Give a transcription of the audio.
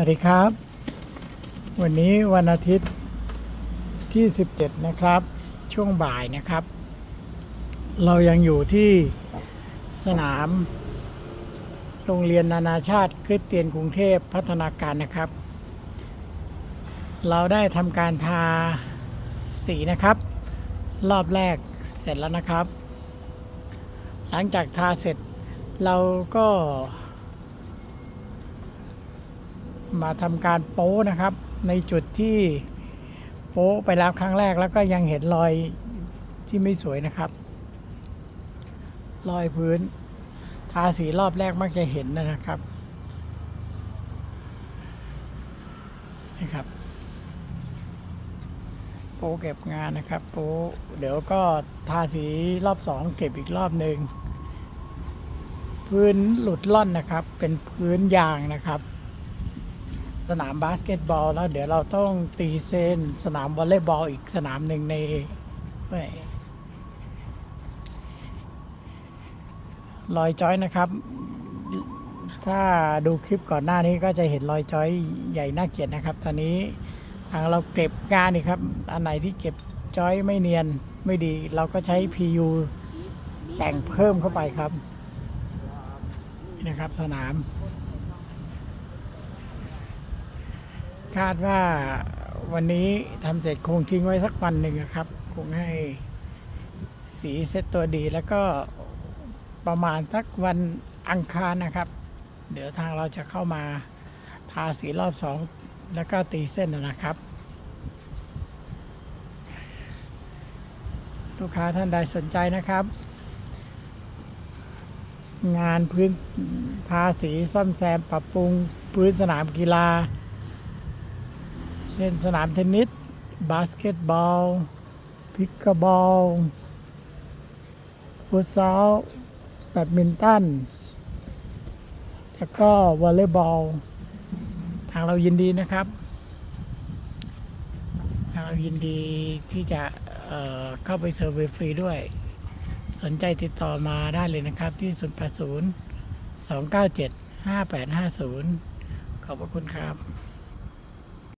วัสดีครับ วันนี้วันอาทิตย์ที่ 17 นะครับ ช่วงบ่ายนะครับ เรายังอยู่ที่สนาม โรงเรียนนานาชาติ คริสเตียนกรุงเทพพัฒนาการนะครับ เราได้ทำการทาสีนะครับ รอบแรกเสร็จแล้วนะครับ หลังจากทาเสร็จเราก็ มาทำการโป๊นะครับ ในจุดที่โป๊ไปแล้วครั้งแรกแล้วก็ยังเห็นรอยที่ไม่สวยนะครับ รอยพื้น ทาสีรอบแรกมักจะเห็นนะครับนะครับโป๊เก็บงานนะครับโป๊เดี๋ยวก็ทาสีรอบสองเก็บอีกรอบหนึ่งพื้นหลุดล่อนนะครับ เป็นพื้นยางนะครับ สนามบาสเกตบอลแล้ว เดี๋ยวเราต้องตีเซนสนามวอลเลย์บอลอีกสนามหนึ่งในเว้ยรอยจอยนะครับ ถ้าดูคลิปก่อนหน้านี้ก็จะเห็นรอยจอยใหญ่น่าเกลียดนะครับ ตอนนี้ทางเราเก็บงานนี่ครับ อันไหนที่เก็บจอยไม่เนียนไม่ดี เราก็ใช้ PU แต่งเพิ่มเข้าไปครับ นี่นะครับสนาม คาดว่าวันนี้ทำเสร็จคงทิ้งไว้สักวันหนึ่งอะครับ คงให้สีเซ็ตตัวดีแล้วก็ประมาณสักวันอังคารนะครับ เดี๋ยวทางเราจะเข้ามาทาสีรอบสองแล้วก็ตีเส้นนะครับ ลูกค้าท่านใดสนใจนะครับ งานพื้นทาสีซ่อมแซมปรับปรุงพื้นสนามกีฬา เช่นสนามเทนนิส บาสเกตบอล พิกเกอร์บอล ฟุตซอล แบดมินตัน แล้วก็วอลเลย์บอล ทางเรายินดีนะครับ ทางเรายินดีที่จะเเข้าไปเซอร์เวย์ฟรีด้วย สนใจติดต่อมาได้เลยนะครับที่ 080 297 5850 ขอบพระคุณครับ